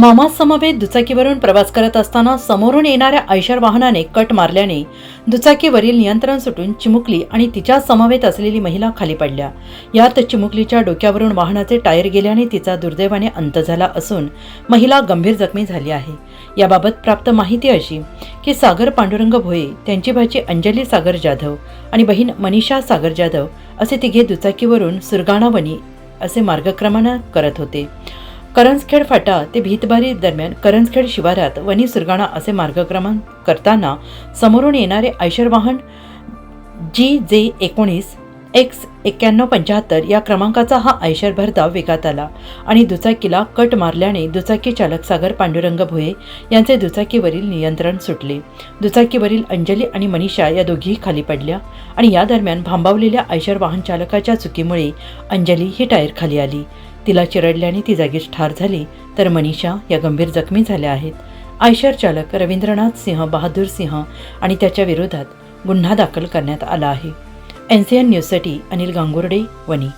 मामासमवेत दुचाकीवरून प्रवास करत असताना समोरून येणाऱ्या ऐशर वाहनाने कट मारल्याने दुचाकीवरील नियंत्रण सुटून चिमुकली आणि तिच्या समवेत असलेली महिला खाली पडल्या. यात चिमुकलीच्या डोक्यावरून वाहनाचे टायर गेल्याने तिचा दुर्दैवाने अंत झाला असून महिला गंभीर जखमी झाली आहे. याबाबत प्राप्त माहिती अशी की सागर पांडुरंग भोये त्यांची भाची अंजली सागर जाधव आणि बहीण मनीषा सागर जाधव असे तिघे दुचाकीवरून सुरगाणावणी असे मार्गक्रमण करत होते. करंजखेड फाटा ते भीतबारी दरम्यान करंजखेड शिवारात वनी सुरगाणा असे मार्गक्रमण करताना समोरून येणारे ऐशर वाहन जी जे एकोणीस एक्स एक्क्याण्णव पंच्याहत्तर या क्रमांकाचा हा आयशर भरधाव वेगात आला आणि दुचाकीला कट मारल्याने दुचाकी चालक सागर पांडुरंग भुये यांचे दुचाकीवरील नियंत्रण सुटले. दुचाकीवरील अंजली आणि मनीषा या दोघीही खाली पडल्या आणि या दरम्यान भांबावलेल्या आयशर वाहन चालकाच्या चुकीमुळे अंजली ही टायर खाली आली. तिला चिरडल्याने ती जागीच ठार झाली तर मनीषा या गंभीर जखमी झाल्या आहेत. आयशर चालक रवींद्रनाथ सिंह बहादूर सिंह आणि त्याच्या विरोधात गुन्हा दाखल करण्यात आला आहे. एन सी एन न्यूजसाठी अनिल गांगुर्डे वनी